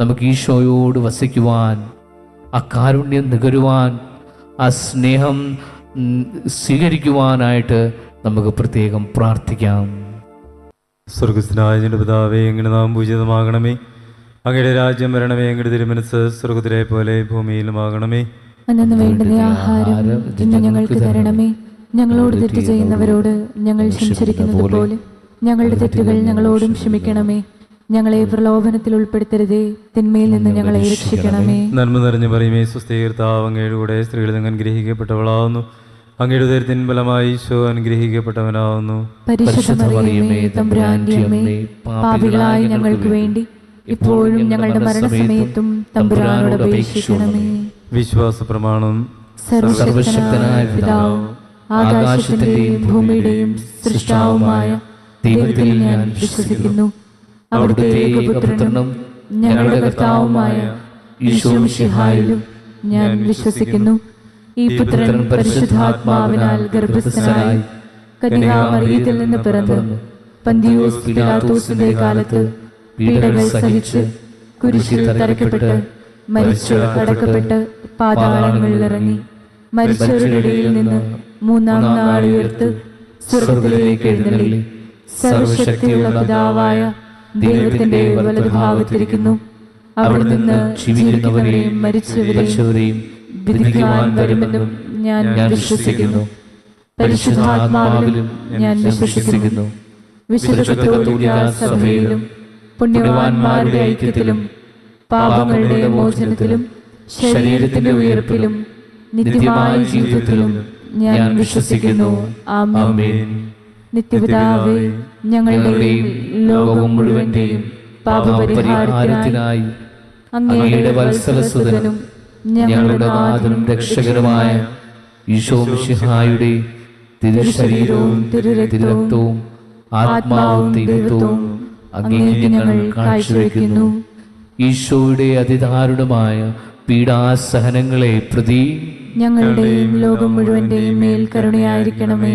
നമുക്ക് ഈശോയോട് വസിക്കുവാൻ ആ കാരുണ്യം നുകരുവാൻ ആ സ്നേഹം സ്വീകരിക്കുവാനായിട്ട് നമുക്ക് പ്രത്യേകം പ്രാർത്ഥിക്കാം. സ്വർഗസ്നായ ഞങ്ങളുടെ പിതാവേ എങ്ങനെ നാം പൂജിതമാകണമേ? അങ്ങയുടെ രാജ്യം വരണമേ അങ്ങയുടെ തിരുമനസ് സ്വർഗത്തിലെ പോലെ ഭൂമിയിലുമാകണമേ. അന്നു വേണ്ടുന്ന ആഹാരം ഇന്ന് ഞങ്ങൾക്ക് തരണമേ. ഞങ്ങളോട് തെറ്റ് ചെയ്യുന്നവരോട് ഞങ്ങൾ ക്ഷമിച്ചിരിക്കുന്നത് പോലെ ഞങ്ങളുടെ തെറ്റുകൾ ഞങ്ങളോടും ക്ഷമിക്കണമേ. ഞങ്ങളെ പ്രലോഭനത്തിൽ ഉൾപ്പെടുത്തരുതേ. തിന്മയിൽ നിന്ന് ഞങ്ങളെ രക്ഷിക്കണമേ. നന്മ നിറഞ്ഞു പറയുമേ സുസ്ഥീർത്താവ് അങ്ങയുടെ കൂടെ സ്ത്രീകളിൽ നിന്ന് അനുഗ്രഹിക്കപ്പെട്ടവളാവുന്നു അങ്ങയുടെ ഉദരത്തിൻ ഫലമായി ഈശോ അനുഗ്രഹിക്കപ്പെട്ടവനാവുന്നു. പാപികളായ ഞങ്ങൾക്ക് വേണ്ടി ഇപ്പോഴും ഞങ്ങളുടെ മരണസമയത്തും തമ്പുരാനോട് അപേക്ഷിക്കണമേ. വിശ്വാസ പ്രമാണം സർവശക്തനായ പിതാവ് ആകാശത്തിന്റെയും ഭൂമിയുടെയും സൃഷ്ടാവുമായ ദൈവത്തിൽ ഞാൻ വിശ്വസിക്കുന്നു. അവിടുത്തെ ഏകപുത്രനും ഞങ്ങളുടെ കർത്താവുമായ ഈശോമിഷിഹായിലും ഞാൻ വിശ്വസിക്കുന്നു. ഈ പുത്രൻ പരിശുദ്ധാത്മാവിനാൽ ഗർഭസ്ഥനായി കന്യാമറിയത്തിൽ നിന്ന് പിറന്ന് പന്തിയോസ് പിലാത്തോസിന്റെ കാലത്ത് പീഡകൾ സഹിച്ച് കുരിശിൽ തറയ്ക്കപ്പെട്ട് മരിച്ചു കടക്കപ്പെട്ട് പാതാളങ്ങളിൽ ഇറങ്ങി. മരിച്ചവരുടെ ഇടയിൽ നിന്ന് മൂന്നാം നാൾ ഉയർത്ത് സ്വർഗത്തിലേക്ക് എഴുന്നള്ളി. സർവശക്തിയുള്ള പിതാവായ ദൈവത്തിന്റെ വലതുഭാഗത്തിരിക്കുന്നു. അവിടെ നിന്ന് ജീവിക്കുന്നവരെയും മരിച്ചവരെയും വിധിക്കുവാൻ വരുമെന്നും ഞാൻ വിശ്വസിക്കുന്നു. പരിശുദ്ധാത്മാവിലും ഞാൻ വിശ്വസിക്കുന്നു. വിശുദ്ധ കത്തോലിക്കാ സഭയിലും പുണ്യവാന്മാരുടെ ഐക്യത്തിലും പാപങ്ങളുടെ മോചനത്തിലും ശരീരത്തിന്റെ ഉയർപ്പിലും നിത്യമായ ജീവിതത്തിലും ഞാൻ വിശ്വസിക്കുന്നു. ആമേൻ. നിത്യപിതാവേ ഞങ്ങളുടെയും ലോകം മുഴുവന്റെയും പാപപരിഹാരത്തിനായി അങ്ങയുടെ വത്സലസുതനും ഞങ്ങളുടെ നാഥനും രക്ഷകരുമായ ഈശോ മിശിഹായുടെ തിരുശരീരവും തിരുരക്തവും ആത്മാവും ദൈവത്വവും അങ്ങേ ഞങ്ങൾ കാഴ്ചവെക്കുന്നു. ഈശോയുടെ അതിദാരുണമായ പീഡാസഹനങ്ങളെ പ്രതി ഞങ്ങളുടെയും ലോകം മുഴുവന്റെയും മേൽ കരുണയായിരിക്കണമേ.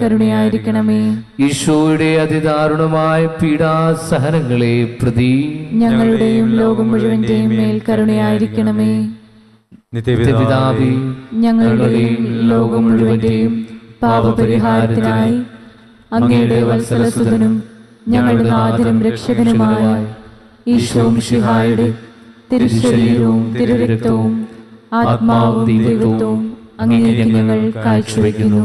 കരുണയായിരിക്കണമേ. ഈശോയുടെ അതിദാരുണമായ പീഡാസഹനങ്ങളെ പ്രതി ഞങ്ങളുടെയും ലോകം മുഴുവന്റെയും മേൽ കരുണയായിരിക്കണമേ. നിത്യപിതാവി ഞങ്ങളുടെയും ലോകം മുഴുവന്റെയും പാപപരിഹാരത്തിനായി അങ്ങയുടെ വത്സലസുതനും ഞങ്ങളുടെ നാഥനും രക്ഷകനുമായ ഈശോ ശിഹായുടെ തിരുശരീരവും തിരുരക്തവും ആത്മാവും ദൈവത്വവും അങ്ങനെ ഞങ്ങൾ കാഴ്ചവെക്കുന്നു.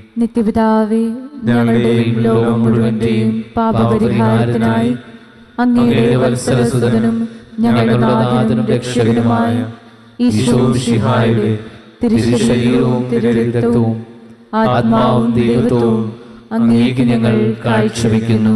നിത്യപിതാവേ ഞങ്ങളുടെയും ലോകം മുഴുവന്റെയും പാപപരിഹാരത്തിനായി അങ്ങയുടെ വത്സരസുതനും ഞങ്ങളുടെ നാഥനും രക്ഷകനുമായ ഈശോ മിശിഹായുടെ തിരുശരീരവും തിരുരക്തവും ആത്മാവും ദൈവത്വവും അങ്ങേക്ക് ഞങ്ങൾ കാഴ്ചവെക്കുന്നു.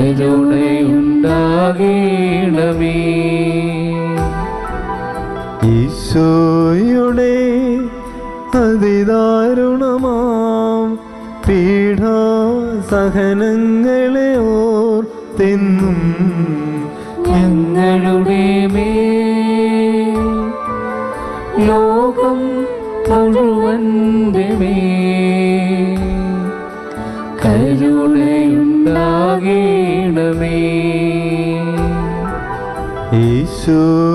കരുണയുണ്ടാകേണമേ. ഈശോയുടെ അതിദാരുണമാം പീഡാസഹനങ്ങളെ ഓർത്തെന്നും ഞങ്ങളുടെ മേ ലോകം മുഴുവൻ മേൽ ഈശോയുടെ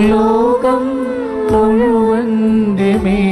ലോകം മുഴുവന്റെ മേൽ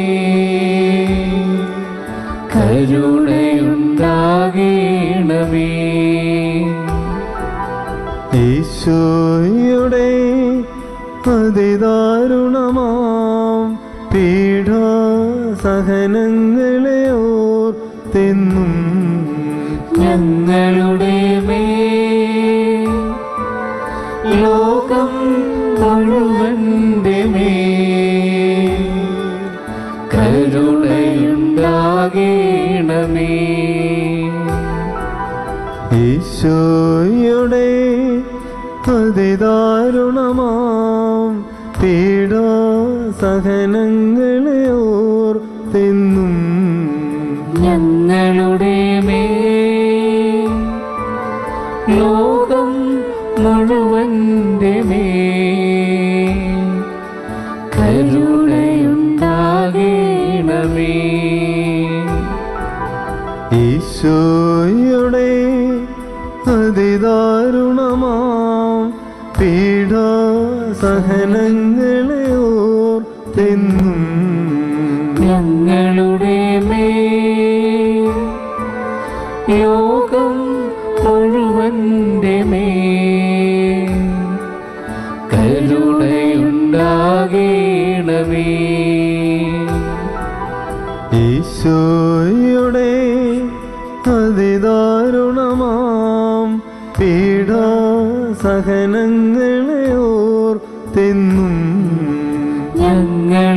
ലോകം മുഴുവന്റെ മേൽ കരുണയുണ്ടാകേണമേ. ഈശോയുടെ അതിദാരുണമാം പീഡാസഹനങ്ങളെ ഓർത്തെന്നും ഞങ്ങളുടെ മേ ലോകം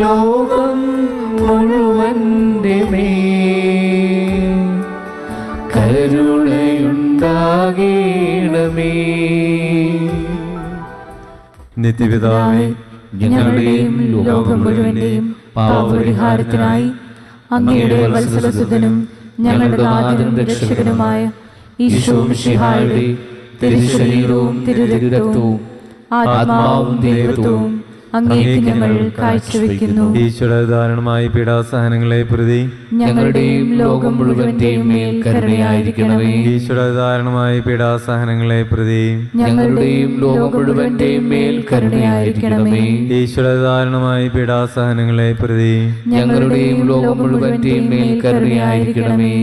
ലോകം മുഴുവന്റെ മേൽ കരുണയുണ്ടാകേണമേ. നിത്യപിതാവേ ഞങ്ങളുടെയും ലോകം മുഴുവന്റെയും പാപപരിഹാരത്തിനായി അങ്ങയുടെ വത്സലസുതനും ഞങ്ങളുടെ നാഥനും രക്ഷകനുമായ ഈശോം മിശിഹായുടെ തിരുശരീരവും തിരുരക്തവും ആത്മാവും ദൈവത്വവും അങ്ങേക്ക് ഞങ്ങൾ കാഴ്ചവെക്കുന്നു. പീഡാസഹനങ്ങളെ പ്രതി ഞങ്ങളുടെയും ലോകം മുഴുവന്റെയും മേൽ കരുണയായിരിക്കണമേ. പീഡാസഹനങ്ങളെ പ്രതി ഞങ്ങളുടെയും ലോകം മുഴുവന്റെയും മേൽ കരുണയായിരിക്കണമേ. പീഡാസഹനങ്ങളെ പ്രതി ഞങ്ങളുടെയും ലോകം മുഴുവന്റെയും മേൽ കരുണയായിരിക്കണമേ.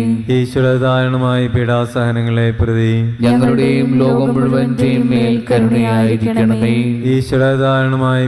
പീഡാസഹനങ്ങളെ പ്രതി ഞങ്ങളുടെയും ലോകം മുഴുവന്റെയും മേൽ കരുണയായിരിക്കണമേ. ധാരണമായി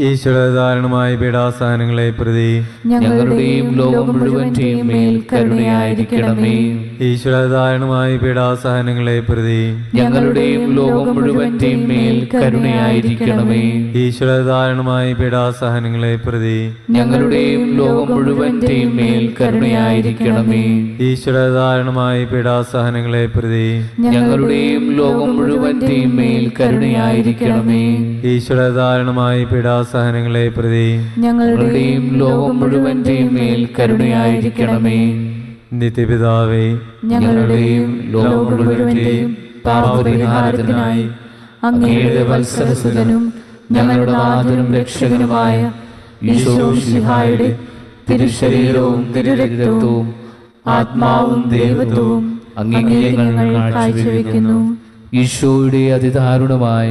ഈശ്വര ധാരണമായി പീഡാസഹനങ്ങളെ പ്രതി ഞങ്ങളുടെയും ലോകം മുഴുവന്റെയും മേൽ കരുണയായിരിക്കണമേ. ഈശ്വരധാരണമായ ധാരണമായി പീഡാസഹനങ്ങളെ പ്രതി ഞങ്ങളുടെയും ലോകം മുഴുവന്റെയും മേൽ കരുണയായിരിക്കണമേ. ഈശ്വരധാരണമായ പീഡാസഹനങ്ങളെ പ്രതി ഞങ്ങളുടെയും ലോകം മുഴുവന്റെയും മേൽ കരുണയായിരിക്കണമേ. ഈശ്വരധാരണമായ പീഡാസഹനങ്ങളെ പ്രതി ഞങ്ങളുടെയും ലോകം മുഴുവന്റെയും മേൽ കരുണയായിരിക്കണമേ. ഈശ്വര ധാരണമായി പീഡാസഹനങ്ങളെ പ്രതി ഞങ്ങളുടെയും ലോകം മുഴുവന്റെയും മേൽ കരുണയായിരിക്കണമേ. നിത്യപിതാവേ ഞങ്ങളുടെയും ലോകം മുഴുവന്റെയും പാപപരിഹാരത്തിനായി അങ്ങയുടെ വത്സരസുതനും ഞങ്ങളുടെ ആദരും രക്ഷകനുമായ യശോഷിഹായുടെ മിശിഹായുടെ തിരുശരീരവും തിരുരക്തവും ആത്മാവും ദൈവത്വവും അങ്ങേ ഞങ്ങൾ കാഴ്ചവെക്കുന്നു. ഈശോയുടെ അതിദാരുണമായ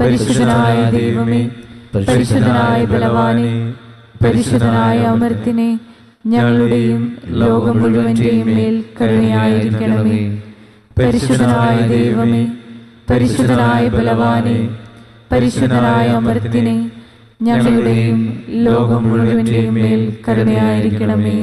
പരിശുദ്ധനായ ദൈവമേ പരിശുദ്ധനായ ബലവാനെ പരിശുദ്ധനായ അമൃത്തിനെ ഞങ്ങളുടെയും ലോകം മുഴുവന്റെയും മേൽ കരുണയായിരിക്കണമേ. പരിശുദ്ധനായ ദൈവമേ പരിശുദ്ധനായ ബലവാനെ പരിശുദ്ധനായ അമൃത്തിനെ ഞങ്ങളുടെയും ലോകം മുഴുവന്റെയും മേൽ കരുണയായിരിക്കണമേ.